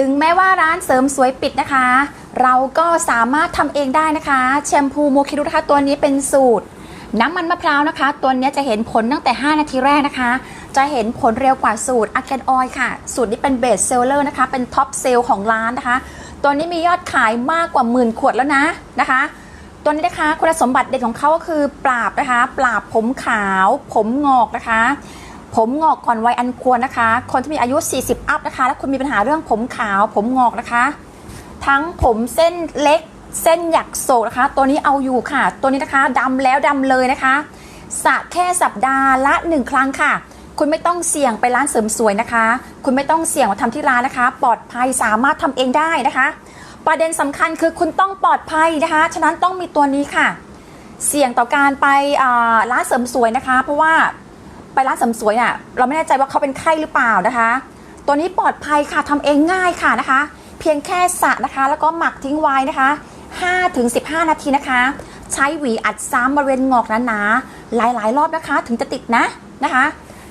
ถึงแม้ว่าร้านเสริมสวยปิดนะคะ เราก็สามารถทำเองได้นะคะ แชมพูโมคิรุนะคะตัวนี้เป็นสูตร น้ำมันมะพร้าวนะคะ ตัวนี้จะเห็นผลตั้งแต่ 5 นาทีแรกนะคะ จะเห็นผลเร็วกว่าสูตรอาแกนออยค่ะ สูตรนี้เป็นเบสเซลเลอร์นะคะ เป็นท็อปเซลล์ของร้านนะคะ ตัวนี้มียอดขายมากกว่าหมื่นขวดแล้วนะนะคะตัวนี้นะคะคุณสมบัติเด่นของเขาก็คือปราบนะคะ ปราบผมขาว ผมงอกนะคะ ผมงอกก่อนวัยอันควรนะคะ คนที่มีอายุ 40 อัพนะคะ และคุณมีปัญหาเรื่องผมขาว ผมงอกนะคะ ทั้งผมเส้นเล็ก เส้นหยักโศกนะคะ ตัวนี้เอาอยู่ค่ะ ตัวนี้นะคะดำแล้วดำเลยนะคะสระแค่สัปดาห์ละ 1 ครั้งค่ะ คุณไม่ต้องเสี่ยงไปร้านเสริมสวยนะคะ คุณไม่ต้องเสี่ยงมาทำที่ร้านนะคะ ปลอดภัยสามารถทำเองได้นะคะ ประเด็นสำคัญคือคุณต้องปลอดภัยนะคะ ฉะนั้นต้องมีตัวนี้ค่ะ เสี่ยงต่อการไปร้านเสริมสวยนะคะ เพราะว่า ไปร้านเสริมสวยอะเราไม่แน่ใจว่าเขาเป็นไข้หรือเปล่านะคะ ตัวนี้ปลอดภัยค่ะทำเองง่ายค่ะนะคะ เพียงแค่สระนะคะ แล้วก็หมักทิ้งไว้นะคะ5ถึง15 นาทีนะคะ ใช้หวีอัดซ้ำบริเวณงอกหนาๆหลายๆ รอบนะคะ ถึงจะติดนะนะคะ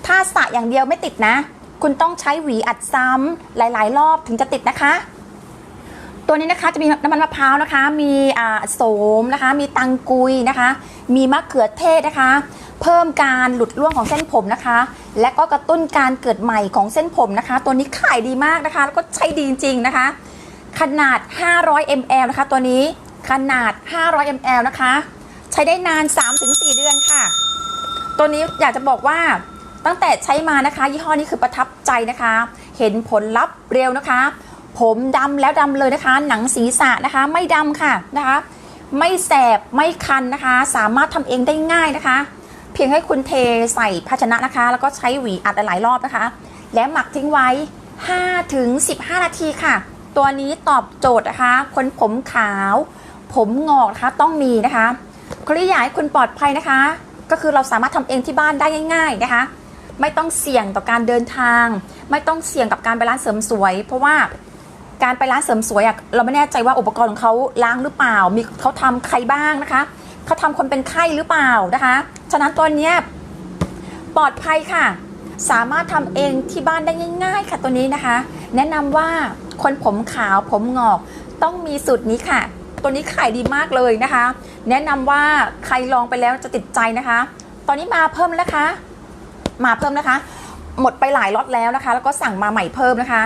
ถ้าสระอย่างเดียวไม่ติดนะ คุณต้องใช้หวีอัดซ้ำหลาย ๆ รอบถึงจะติดนะคะ ตัวนี้นะคะจะมีน้ำมันมะพร้าวนะคะ มีอ่าโสมนะคะ มีตังกุยนะคะ มีมะเขือเทศนะคะ เพิ่มการหลุดร่วงของเส้นผมนะคะ และก็กระตุ้นการเกิดใหม่ของเส้นผมนะคะ ตัวนี้ขายดีมากนะคะ แล้วก็ใช้ดีจริงๆนะคะ ขนาด 500 ml นะคะ ตัวนี้ขนาด 500 ml นะคะ ใช้ได้นาน 3-4 เดือนค่ะ ตัวนี้อยากจะบอกว่าตั้งแต่ใช้มานะคะ ยี่ห้อนี้คือประทับใจนะคะ เห็นผลลัพธ์เร็วนะคะ ผมดำแล้วดำเลยนะคะ หนังศีรษะนะคะ ไม่ดำค่ะนะคะ ไม่แสบไม่คันนะคะ สามารถทำเองได้ง่ายนะคะ เพียงให้คุณเทใส่ภาชนะนะคะ แล้วก็ใช้หวีอัดหลายรอบนะคะ และหมักทิ้งไว้5ถึง15 นาทีค่ะ ตัวนี้ตอบโจทย์นะคะ คนผมขาว ผมงอกนะคะต้องมีนะคะคนที่อยากให้คุณปลอดภัยนะคะ ก็คือเราสามารถทำเองที่บ้านได้ง่าย ๆนะคะ ไม่ต้องเสี่ยงต่อการเดินทาง ไม่ต้องเสี่ยงกับการไปร้านเสริมสวย เพราะว่า การไปร้านเสริมสวยอะเราไม่แน่ใจว่าอุปกรณ์ของเขาล้างหรือเปล่า มีเขาทำใครบ้างนะคะเขาทำคนเป็นไข้หรือเปล่านะคะ ฉะนั้นตัวเนี้ยปลอดภัยค่ะ สามารถทำเองที่บ้านได้ง่าย ๆ ค่ะตัวนี้นะคะ แนะนำว่าคนผมขาวผมงอกต้องมีสูตรนี้ค่ะ ตัวนี้ขายดีมากเลยนะคะ แนะนำว่าใครลองไปแล้วจะติดใจนะคะ ตอนนี้มาเพิ่มแล้วนะคะ มาเพิ่มนะคะ หมดไปหลายล็อตแล้วนะคะ แล้วก็สั่งมาใหม่เพิ่มนะคะ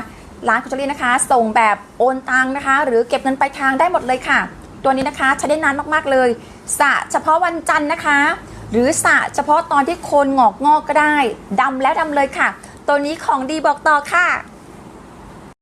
ร้านคุชลี่นะคะ ส่งแบบโอนตังนะคะ หรือเก็บเงินปลายทางได้หมดเลยค่ะ ตัวนี้นะคะใช้ได้นานมากๆเลยสะเฉพาะวันจันทร์นะคะ หรือสะเฉพาะตอนที่โคนงอกงอกก็ได้ดำแล้วดำเลยค่ะ ตัวนี้ของดีบอกต่อค่ะ